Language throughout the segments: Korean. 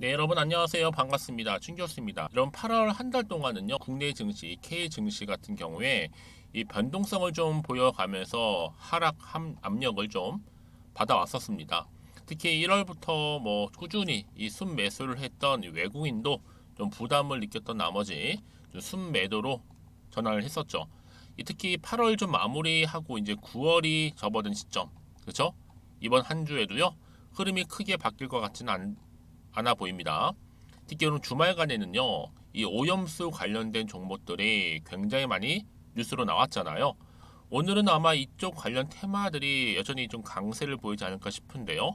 네 여러분 안녕하세요. 반갑습니다. 춘교수입니다. 여러분 8월 한 달 동안은요 국내 증시 K 증시 같은 경우에 이 변동성을 좀 보여가면서 하락 함- 압력을 좀 받아왔었습니다. 특히 1월부터 뭐 꾸준히 이 순매수를 했던 이 외국인도 좀 부담을 느꼈던 나머지 좀 순매도로 전환을 했었죠. 이 특히 8월 좀 마무리하고 이제 9월이 접어든 시점 그렇죠 이번 한 주에도요 흐름이 크게 바뀔 것 같지는 않, 않아 보입니다. 특히 오늘 주말간에는요, 이 오염수 관련된 종목들이 굉장히 많이 뉴스로 나왔잖아요. 오늘은 아마 이쪽 관련 테마들이 여전히 좀 강세를 보이지 않을까 싶은데요.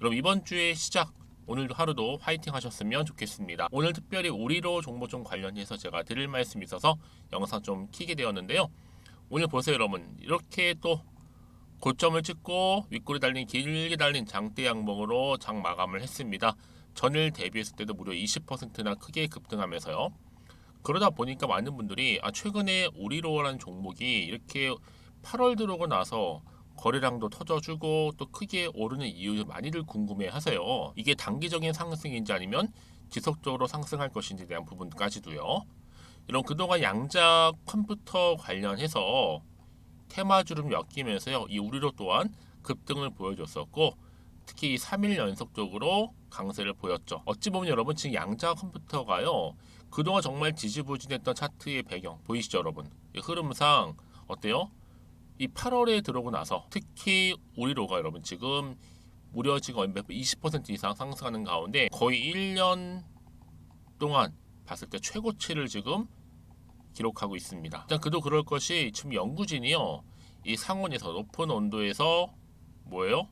여러분 이번 주의 시작 오늘도 하루도 화이팅 하셨으면 좋겠습니다. 오늘 특별히 우리로 종목 좀 관련해서 제가 드릴 말씀이 있어서 영상 좀 키게 되었는데요. 오늘 보세요 여러분 이렇게 또 고점을 찍고 윗골이 달린 길게 달린 장대 양봉으로 장 마감을 했습니다. 전일 대비했을 때도 무려 20%나 크게 급등하면서요. 그러다 보니까 많은 분들이 아 최근에 우리로라는 종목이 이렇게 8월 들어오고 나서 거래량도 터져주고 또 크게 오르는 이유를 많이들 궁금해 하세요. 이게 단기적인 상승인지 아니면 지속적으로 상승할 것인지에 대한 부분까지도요. 이런 그동안 양자 컴퓨터 관련해서 테마주름 엮이면서요. 이 우리로 또한 급등을 보여줬었고 특히 3일 연속적으로 강세를 보였죠. 어찌 보면 여러분 지금 양자 컴퓨터가요. 그동안 정말 지지부진했던 차트의 배경 보이시죠, 여러분? 이 흐름상 어때요? 이 8월에 들어오고 나서 특히 우리로가 여러분 지금 무려 지금 20% 이상 상승하는 가운데 거의 1년 동안 봤을 때 최고치를 지금 기록하고 있습니다. 일단 그도 그럴 것이 지금 연구진이요. 이 상온에서 높은 온도에서 뭐예요?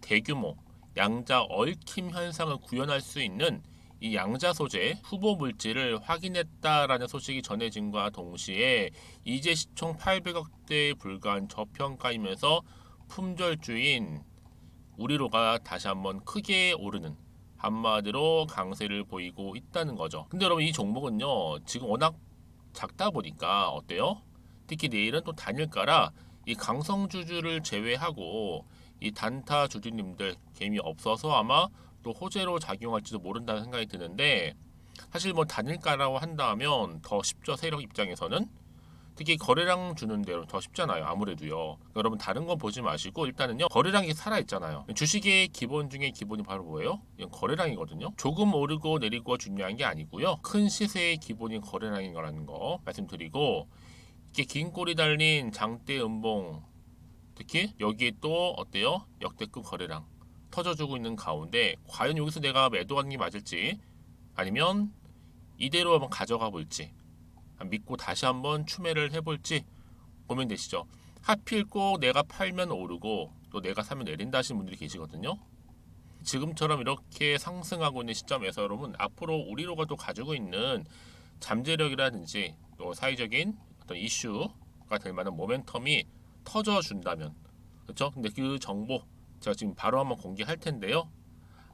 대규모 양자 얽힘 현상을 구현할 수 있는 이 양자 소재 후보 물질을 확인했다라는 소식이 전해진과 동시에 이제 시총 800억 대에 불과한 저평가이면서 품절주인 우리로가 다시 한번 크게 오르는 한마디로 강세를 보이고 있다는 거죠. 근데 여러분 이 종목은요 지금 워낙 작다 보니까 어때요? 특히 내일은 또 단일가라 이 강성주주를 제외하고 이 단타 주주님들 개미 없어서 아마 또 호재로 작용할지도 모른다는 생각이 드는데 사실 뭐 단일가라고 한다면 더 쉽죠 세력 입장에서는. 특히 거래량 주는 대로 더 쉽잖아요 아무래도요. 여러분 다른 건 보지 마시고 일단은요 거래량이 살아 있잖아요. 주식의 기본 중에 기본이 바로 뭐예요? 거래량이거든요. 조금 오르고 내리고 중요한 게 아니고요. 큰 시세의 기본이 거래량인 거라는 거 말씀드리고 이렇게 긴 꼬리 달린 장대 음봉 특히 여기에 또 어때요? 역대급 거래량 터져주고 있는 가운데 과연 여기서 내가 매도하는 게 맞을지 아니면 이대로 한번 가져가 볼지 믿고 다시 한번 추매를 해볼지 고민되시죠? 하필 꼭 내가 팔면 오르고 또 내가 사면 내린다 하시는 분들이 계시거든요. 지금처럼 이렇게 상승하고 있는 시점에서 여러분 앞으로 우리로가 또 가지고 있는 잠재력이라든지 또 사회적인 어떤 이슈가 될 만한 모멘텀이 터져준다면 그렇죠? 근데 그 정보 제가 지금 바로 한번 공개할 텐데요.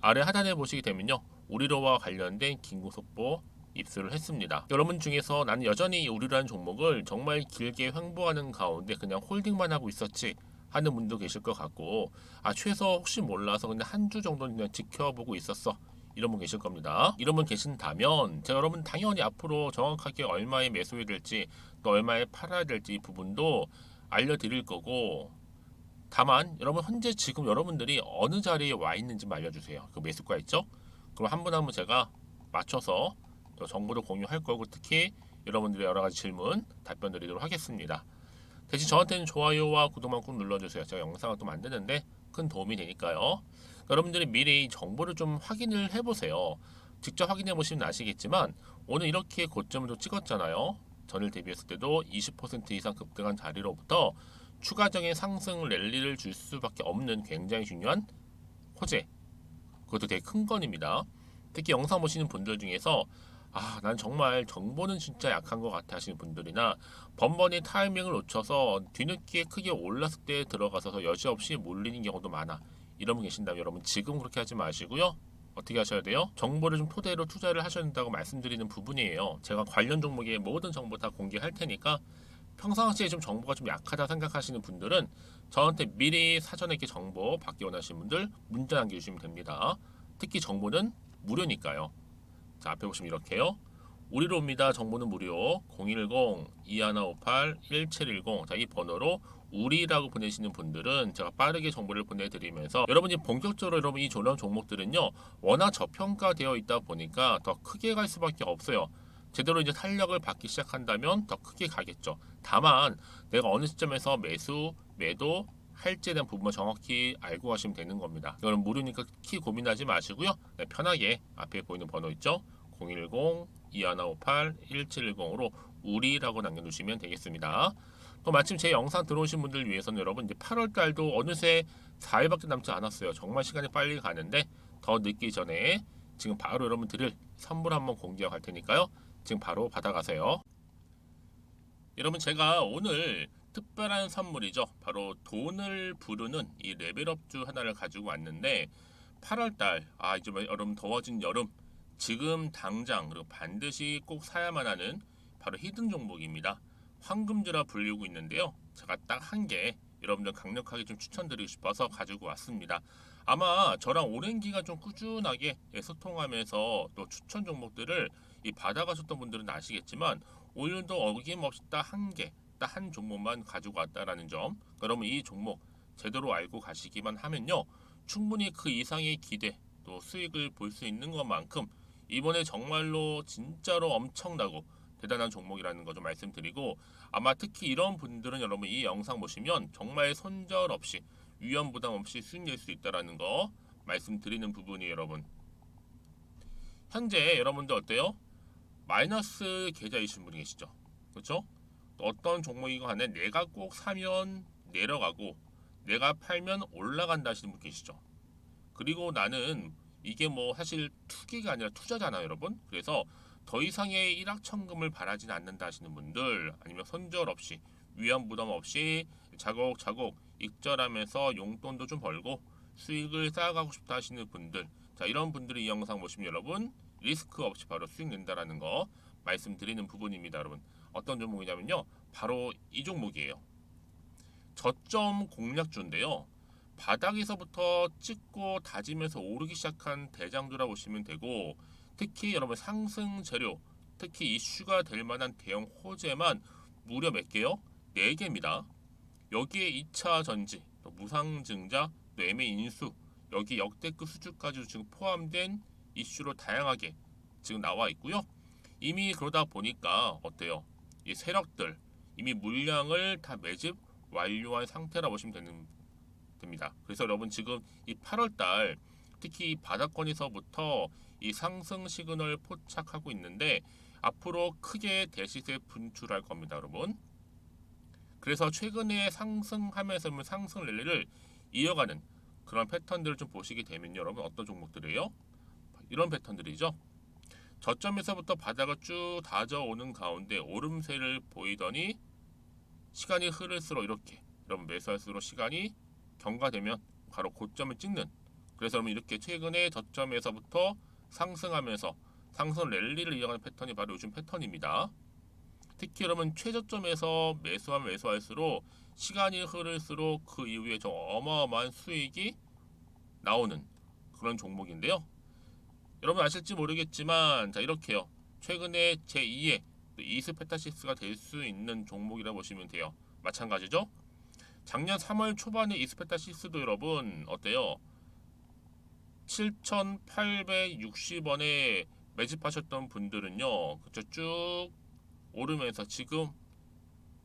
아래 하단에 보시게 되면요. 우리로와 관련된 긴급 속보 입수를 했습니다. 여러분 중에서 나는 여전히 이 우리라는 종목을 정말 길게 횡보하는 가운데 그냥 홀딩만 하고 있었지 하는 분도 계실 것 같고 아 최소 혹시 몰라서 근데 한 주 정도는 그냥 지켜보고 있었어 이런 분 계실 겁니다. 이런 분 계신다면 제가 여러분 당연히 앞으로 정확하게 얼마에 매수해야 될지 또 얼마에 팔아야 될지 이 부분도 알려드릴 거고 다만 여러분 현재 지금 여러분들이 어느 자리에 와 있는지 알려주세요. 그 매수가 있죠? 그럼 한 분 한 분 제가 맞춰서 또 정보도 공유할 거고 특히 여러분들의 여러 가지 질문 답변 드리도록 하겠습니다. 대신 저한테는 좋아요와 구독만 꾹 눌러주세요. 제가 영상을 또 만드는데 큰 도움이 되니까요. 여러분들이 미리 이 정보를 좀 확인을 해보세요. 직접 확인해 보시면 아시겠지만 오늘 이렇게 고점을 또 찍었잖아요. 전일 대비했을 때도 20% 이상 급등한 자리로부터 추가적인 상승 랠리를 줄 수밖에 없는 굉장히 중요한 호재. 그것도 되게 큰 건입니다. 특히 영상 보시는 분들 중에서 아, 난 정말 정보는 진짜 약한 것 같아 하시는 분들이나 번번이 타이밍을 놓쳐서 뒤늦게 크게 올랐을 때 들어가서 여지없이 몰리는 경우도 많아. 이런 분 계신다면 여러분 지금 그렇게 하지 마시고요. 어떻게 하셔야 돼요? 정보를 좀 토대로 투자를 하셔야 된다고 말씀드리는 부분이에요. 제가 관련 종목의 모든 정보 다 공개할 테니까 평상시에 좀 정보가 좀 약하다 생각하시는 분들은 저한테 미리 사전에 이렇게 정보 받기 원하시는 분들 문자 남겨주시면 됩니다. 특히 정보는 무료니까요. 자 앞에 보시면 이렇게요. 우리로 옵니다. 정보는 무료 010-2158-1710 자 이 번호로 우리라고 보내시는 분들은 제가 빠르게 정보를 보내드리면서 여러분이 본격적으로 여러분 이 조련 종목들은요 워낙 저평가되어 있다 보니까 더 크게 갈 수밖에 없어요. 제대로 이제 탄력을 받기 시작한다면 더 크게 가겠죠. 다만 내가 어느 시점에서 매수, 매도 할지에 대한 부분만 정확히 알고 가시면 되는 겁니다. 이거는 무료니까 키 고민하지 마시고요. 네, 편하게 앞에 보이는 번호 있죠? 010-2158-1710으로 우리라고 남겨주시면 되겠습니다. 또 마침 제 영상 들어오신 분들 위해서는 여러분 이제 8월 달도 어느새 4일밖에 남지 않았어요. 정말 시간이 빨리 가는데 더 늦기 전에 지금 바로 여러분 드릴 선물 한번 공개하고 갈 테니까요. 지금 바로 받아가세요. 여러분 제가 오늘 특별한 선물이죠. 바로 돈을 부르는 이 레벨업주 하나를 가지고 왔는데 8월달 아 이제 뭐 여름 더워진 여름 지금 당장 그리고 반드시 꼭 사야만 하는 바로 히든 종목입니다. 황금주라 불리고 있는데요. 제가 딱 한 개 여러분들 강력하게 좀 추천드리고 싶어서 가지고 왔습니다. 아마 저랑 오랜 기간 좀 꾸준하게 예, 소통하면서 또 추천 종목들을 이 받아가셨던 분들은 아시겠지만 오늘도 어김없이 딱 한 개, 딱 한 종목만 가지고 왔다라는 점. 그러면 이 종목 제대로 알고 가시기만 하면요, 충분히 그 이상의 기대 또 수익을 볼 수 있는 것만큼 이번에 정말로 진짜로 엄청나고 대단한 종목이라는 거 좀 말씀드리고 아마 특히 이런 분들은 여러분 이 영상 보시면 정말 손절 없이 위험 부담 없이 수익 낼 수 있다라는 거 말씀드리는 부분이 여러분. 현재 여러분들 어때요? 마이너스 계좌이신 분이 계시죠? 그렇죠? 또 어떤 종목이건 간에 내가 꼭 사면 내려가고 내가 팔면 올라간다 하시는 분 계시죠? 그리고 나는 이게 뭐 사실 투기가 아니라 투자잖아요, 여러분. 그래서 더 이상의 일확천금을 바라진 않는다 하시는 분들 아니면 손절 없이 위험 부담 없이 자곡자곡 익절하면서 용돈도 좀 벌고 수익을 쌓아가고 싶다 하시는 분들 자 이런 분들이 이 영상 보시면 여러분 리스크 없이 바로 수익 낸다라는 거 말씀드리는 부분입니다 여러분. 어떤 종목이냐면요. 바로 이 종목이에요. 저점 공략주인데요. 바닥에서부터 찍고 다지면서 오르기 시작한 대장주라 보시면 되고 특히 여러분 상승 재료, 특히 이슈가 될 만한 대형 호재만 무려 몇 개요? 4개입니다. 여기에 2차 전지, 또 무상증자, 또 매매 인수, 여기 역대급 수주까지 지금 포함된 이슈로 다양하게 지금 나와 있고요. 이미 그러다 보니까 어때요? 이 세력들 이미 물량을 다 매집 완료한 상태라 보시면 되는 됩니다. 그래서 여러분 지금 이 8월 달 특히 바닥권에서부터 이 상승 시그널 포착하고 있는데 앞으로 크게 대시세 분출할 겁니다, 여러분. 그래서 최근에 상승하면서 상승 랠리를 이어가는 그런 패턴들을 좀 보시게 되면 여러분 어떤 종목들이에요? 이런 패턴들이죠. 저점에서부터 바닥을 쭉 다져오는 가운데 오름세를 보이더니 시간이 흐를수록 이렇게 여러분 매수할수록 시간이 경과되면 바로 고점을 찍는 그래서 여러분 이렇게 최근에 저점에서부터 상승하면서 상승 랠리를 이어가는 패턴이 바로 요즘 패턴입니다. 특히 여러분 최저점에서 매수하면 매수할수록 시간이 흐를수록 그 이후에 좀 어마어마한 수익이 나오는 그런 종목인데요. 여러분 아실지 모르겠지만 자 이렇게요. 최근에 제2의 이스페타시스가 될 수 있는 종목이라 보시면 돼요. 마찬가지죠. 작년 3월 초반에 이스페타시스도 여러분 어때요? 7,860원에 매집하셨던 분들은요, 그쵸 쭉 오르면서 지금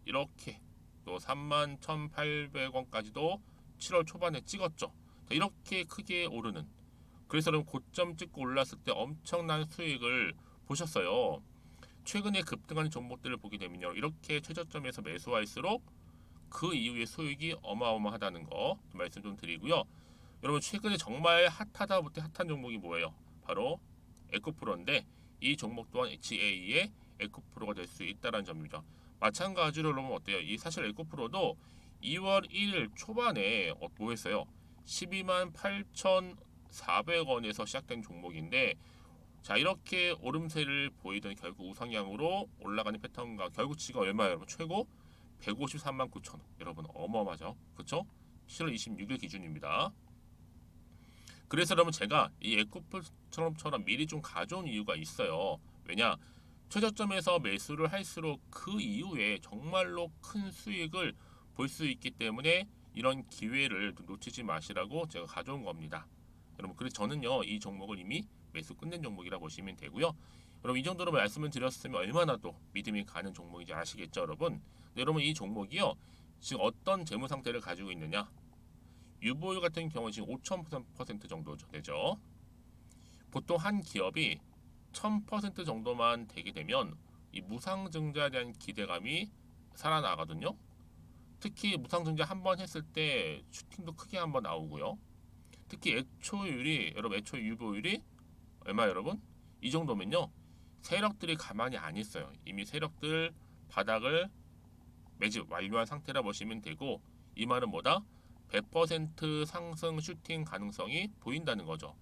이렇게 또 31,800원까지도 7월 초반에 찍었죠. 자, 이렇게 크게 오르는. 그래서 그럼 고점 찍고 올랐을 때 엄청난 수익을 보셨어요. 최근에 급등하는 종목들을 보게 되면요, 이렇게 최저점에서 매수할수록 그 이후에 수익이 어마어마하다는 거 말씀 좀 드리고요. 여러분 최근에 정말 핫하다 못해 핫한 종목이 뭐예요? 바로 에코프로인데 이 종목 또한 HA의 에코프로가 될 수 있다는 점입니다. 마찬가지로 여러분 어때요? 이 사실 에코프로도 2월 1일 초반에 어, 뭐 했어요? 12만 8,400원에서 시작된 종목인데 자 이렇게 오름세를 보이던 결국 우상향으로 올라가는 패턴과 결국 지금 얼마예요 여러분 최고 153만 9천 원 여러분 어마어마하죠 그쵸 7월 26일 기준입니다 그래서 여러분 제가 이 에코프처럼처럼 미리 좀 가져온 이유가 있어요. 왜냐 최저점에서 매수를 할수록 그 이후에 정말로 큰 수익을 볼 수 있기 때문에 이런 기회를 놓치지 마시라고 제가 가져온 겁니다. 여러분 그래서 저는요 이 종목을 이미 매수 끝낸 종목이라 보시면 되고요. 여러분 이 정도로 말씀을 드렸으면 얼마나 또 믿음이 가는 종목인지 아시겠죠, 여러분? 네, 여러분 이 종목이요 지금 어떤 재무 상태를 가지고 있느냐? 유보율 같은 경우 는 지금 5,000% 정도 되죠. 보통 한 기업이 1000% 정도만 되게 되면 이 무상증자에 대한 기대감이 살아나거든요. 특히 무상증자 한 번 했을 때 슈팅도 크게 한 번 나오고요. 특히 애초율이 여러분 애초 유보율이 얼마 여러분? 이 정도면요. 세력들이 가만히 안 있어요. 이미 세력들 바닥을 매집 완료한 상태라 보시면 되고 이 말은 뭐다? 100% 상승 슈팅 가능성이 보인다는 거죠.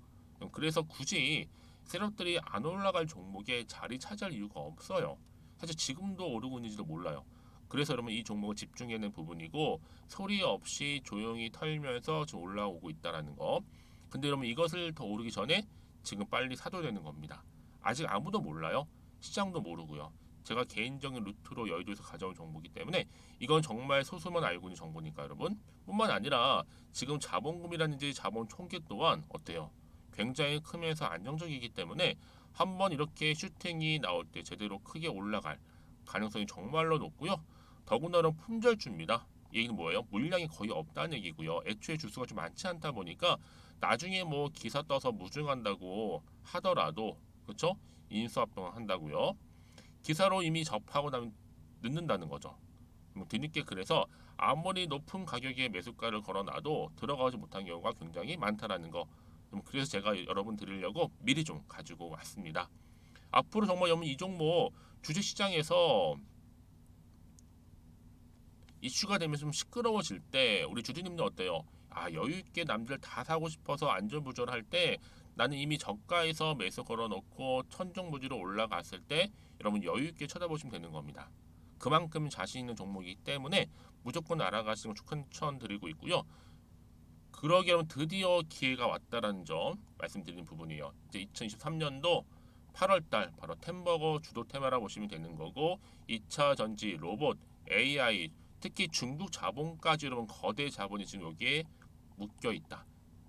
그래서 굳이 세력들이 안 올라갈 종목에 자리 차지할 이유가 없어요. 사실 지금도 오르고 있는지도 몰라요. 그래서 여러분 이 종목을 집중해야 하는 부분이고 소리 없이 조용히 털면서 지금 올라오고 있다라는 거. 근데 여러분 이것을 더 오르기 전에 지금 빨리 사도 되는 겁니다. 아직 아무도 몰라요. 시장도 모르고요. 제가 개인적인 루트로 여의도에서 가져온 정보이기 때문에 이건 정말 소수만 알고 있는 정보니까 여러분 뿐만 아니라 지금 자본금이라든지 자본 총계 또한 어때요? 굉장히 크면서 안정적이기 때문에 한번 이렇게 슈팅이 나올 때 제대로 크게 올라갈 가능성이 정말로 높고요. 더군다나 품절주입니다. 이 얘기는 뭐예요? 물량이 거의 없다는 얘기고요. 애초에 주수가 좀 많지 않다 보니까 나중에 뭐 기사 떠서 무증한다고 하더라도 그렇죠? 인수합병 한다고요. 기사로 이미 접하고 나면 늦는다는 거죠. 뭐 뒤늦게 그래서 아무리 높은 가격에 매수가를 걸어놔도 들어가지 못한 경우가 굉장히 많다라는 거. 음, 그래서 제가 여러분 드리려고 미리 좀 가지고 왔습니다. 앞으로 정말 여러분 이 종목 주식 시장에서 이슈가 되면서 좀 시끄러워질 때 우리 주주님들 어때요? 아 여유 있게 남들 다 사고 싶어서 안전부절할 때 나는 이미 저가에서 매수 걸어놓고 천정부지로 올라갔을 때 여러분 여유 있게 쳐다보시면 되는 겁니다. 그만큼 자신 있는 종목이기 때문에 무조건 알아가시는 걸 추천드리고 있고요. 그러기 여러분 드디어 기회가 왔다라는 점 말씀드리는 부분이에요. 이제 2023년도 8월달 바로 템버거 주도 테마라 보시면 되는 거고 2차 전지, 로봇, AI 특히 중국 자본까지 여러분 거대 자본이 지금 여기에 묶여 있다.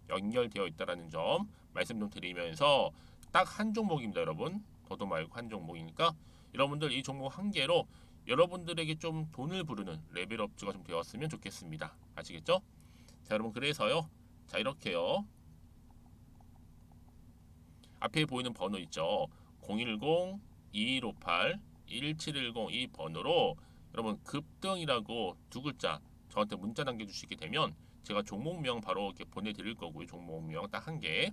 연결되어 있다라는 점 말씀 좀 드리면서 딱 한 종목입니다, 여러분. 더도 말고 한 종목이니까 여러분들 이 종목 한 개로 여러분들에게 좀 돈을 부르는 레벨업주가 좀 되었으면 좋겠습니다. 아시겠죠? 자, 여러분 그래서요. 자, 이렇게요. 앞에 보이는 번호 있죠. 010 2158 1710 이 번호로 여러분 급등이라고 두 글자 저한테 문자 남겨주시게 되면 제가 종목명 바로 이렇게 보내드릴 거고요. 종목명 딱 한 개.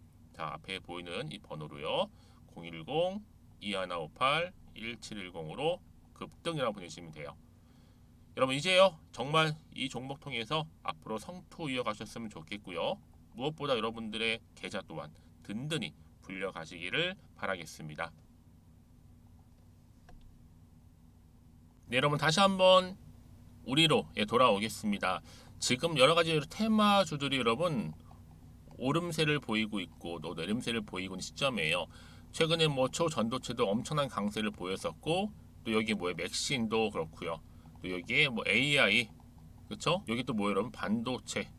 자, 앞에 보이는 이 번호로요. 010 2158 1710으로 급등이라고 보내시면 돼요. 여러분 이제요 정말 이 종목 통해서 앞으로 성투 이어가셨으면 좋겠고요. 무엇보다 여러분들의 계좌 또한 든든히 불려가시기를 바라겠습니다. 네, 여러분 다시 한번 우리로 예, 돌아오겠습니다. 지금 여러 가지 테마주들이 여러분 오름세를 보이고 있고 또 내림세를 보이고 있는 시점이에요. 최근에 뭐 초전도체도 엄청난 강세를 보였었고 또 여기 뭐에 맥신도 그렇고요. 또 여기에 뭐 AI 그렇죠? 여기 또 뭐 여러분 반도체.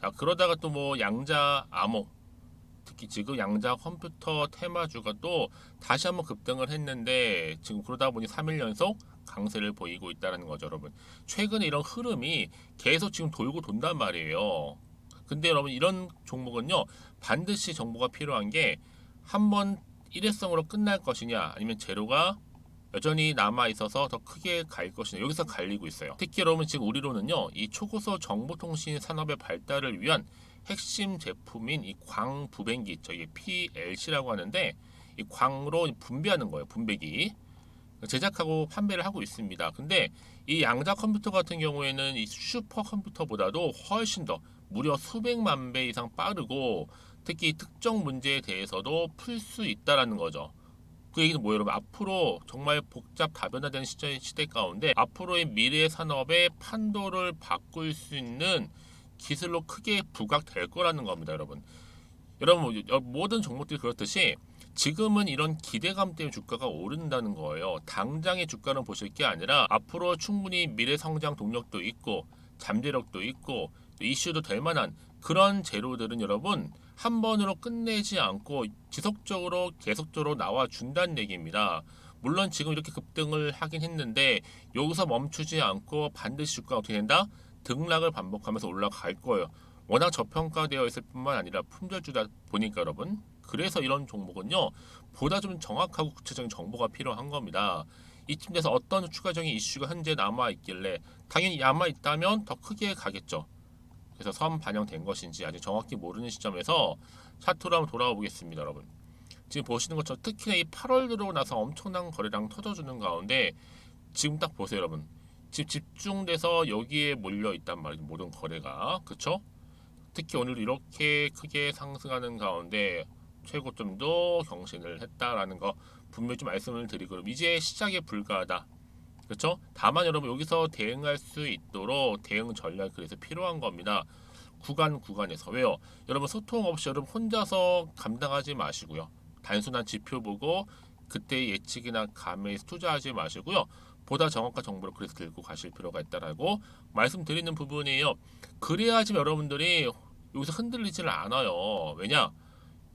자 그러다가 또 뭐 양자 암호 특히 지금 양자 컴퓨터 테마주가 또 다시 한번 급등을 했는데 지금 그러다 보니 3일 연속 강세를 보이고 있다는 거죠, 여러분. 최근에 이런 흐름이 계속 지금 돌고 돈단 말이에요. 근데 여러분 이런 종목은요 반드시 정보가 필요한 게 한 번 일회성으로 끝날 것이냐 아니면 제로가 여전히 남아 있어서 더 크게 갈 것이냐 여기서 갈리고 있어요. 특히 여러분 지금 우리로는요 이 초고속 정보통신 산업의 발달을 위한 핵심 제품인 이 있죠. 이게 PLC라고 하는데 이 광으로 분배하는 거예요. 분배기. 제작하고 판매를 하고 있습니다. 근데 이 양자 컴퓨터 같은 경우에는 이 슈퍼 컴퓨터보다도 훨씬 더 무려 수백만 배 이상 빠르고 특히 특정 문제에 대해서도 풀 수 있다라는 거죠. 그 얘기는 뭐예요, 여러분? 앞으로 정말 복잡 다변화된 시대, 시대 가운데 앞으로의 미래 산업의 판도를 바꿀 수 있는 기술로 크게 부각될 거라는 겁니다, 여러분. 여러분 뭐, 모든 종목들이 그렇듯이 지금은 이런 기대감 때문에 주가가 오른다는 거예요. 당장의 주가는 보실 게 아니라 앞으로 충분히 미래 성장 동력도 있고 잠재력도 있고 또 이슈도 될 만한 그런 재료들은 여러분 한 번으로 끝내지 않고 지속적으로 계속적으로 나와 준다는 얘기입니다. 물론 지금 이렇게 급등을 하긴 했는데 여기서 멈추지 않고 반드시 주가가 어떻게 된다? 등락을 반복하면서 올라갈 거예요. 워낙 저평가되어 있을 뿐만 아니라 품절주다 보니까 여러분 그래서 이런 종목은요 보다 좀 정확하고 구체적인 정보가 필요한 겁니다. 이쯤 돼서 어떤 추가적인 이슈가 현재 남아 있길래 당연히 남아 있다면 더 크게 가겠죠. 그래서 선 반영된 것인지 아직 정확히 모르는 시점에서 차트로 한번 돌아와 보겠습니다, 여러분. 지금 보시는 것처럼 특히나 이 8월 들어오고 나서 엄청난 거래량 터져주는 가운데 지금 딱 보세요, 여러분. 지금 집중돼서 여기에 몰려 있단 말이죠, 모든 거래가 그쵸? 특히 오늘 이렇게 크게 상승하는 가운데 최고점도 경신을 했다라는 거 분명히 좀 말씀을 드리고 이제 시작에 불과하다. 그렇죠? 다만 여러분 여기서 대응할 수 있도록 대응 전략 그래서 필요한 겁니다. 구간 구간에서 왜요? 여러분 소통 없이 여러분 혼자서 감당하지 마시고요. 단순한 지표 보고 그때 예측이나 감에 투자하지 마시고요. 보다 정확한 정보를 그래서 들고 가실 필요가 있다라고 말씀드리는 부분이에요. 그래야지 여러분들이 여기서 흔들리지를 않아요. 왜냐?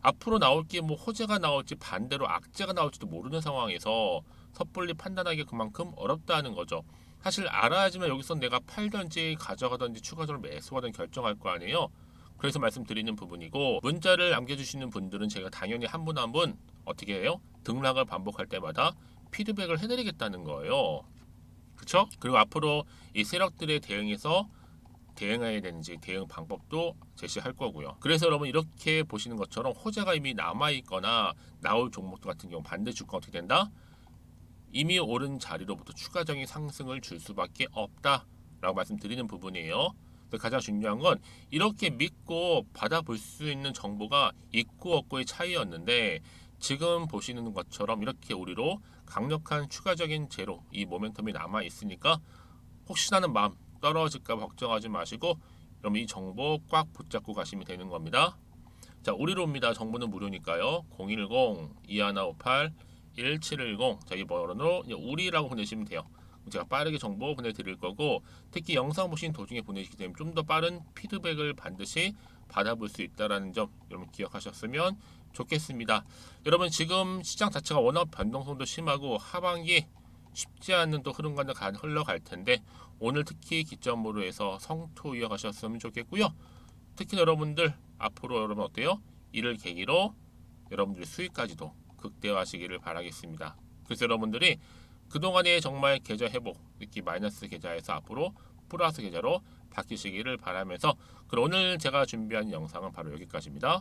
앞으로 나올 게 뭐 호재가 나올지 반대로 악재가 나올지도 모르는 상황에서 섣불리 판단하기 그만큼 어렵다는 거죠. 사실 알아야지만 여기서 내가 팔든지 가져가든지 추가적으로 매수하든 결정할 거 아니에요. 그래서 말씀드리는 부분이고 문자를 남겨주시는 분들은 제가 당연히 한 분 한 분 어떻게 해요? 등락을 반복할 때마다 피드백을 해드리겠다는 거예요. 그렇죠? 그리고 앞으로 이 세력들에 대응해서 대응해야 되는지 대응 방법도 제시할 거고요. 그래서 여러분 이렇게 보시는 것처럼 호재가 이미 남아 있거나 나올 종목들 같은 경우 반대 주가 어떻게 된다? 이미 오른 자리로부터 추가적인 상승을 줄 수밖에 없다라고 말씀드리는 부분이에요. 가장 중요한 건 이렇게 믿고 받아볼 수 있는 정보가 있고 없고의 차이였는데 지금 보시는 것처럼 이렇게 우리로 강력한 추가적인 제로 이 모멘텀이 남아 있으니까 혹시나는 마음 떨어질까 봐 걱정하지 마시고 그럼 이 정보 꽉 붙잡고 가시면 되는 겁니다. 자, 우리로입니다. 정보는 무료니까요. 010-2158-1710 자기 번호로 우리라고 보내시면 돼요. 제가 빠르게 정보 보내드릴 거고 특히 영상 보신 도중에 보내시기 때문에 좀 더 빠른 피드백을 반드시 받아볼 수 있다는 점 여러분 기억하셨으면 좋겠습니다. 여러분 지금 시장 자체가 워낙 변동성도 심하고 하반기 쉽지 않은 또 흐름과는 가- 흘러갈 텐데 오늘 특히 기점으로 해서 성토 이어가셨으면 좋겠고요. 특히 여러분들 앞으로 여러분 어때요? 이를 계기로 여러분들 수익까지도 극대화하시기를 바라겠습니다. 그래서 여러분들이 그동안에 정말 계좌 회복, 특히 마이너스 계좌에서 앞으로 플러스 계좌로 바뀌시기를 바라면서 그럼 오늘 제가 준비한 영상은 바로 여기까지입니다.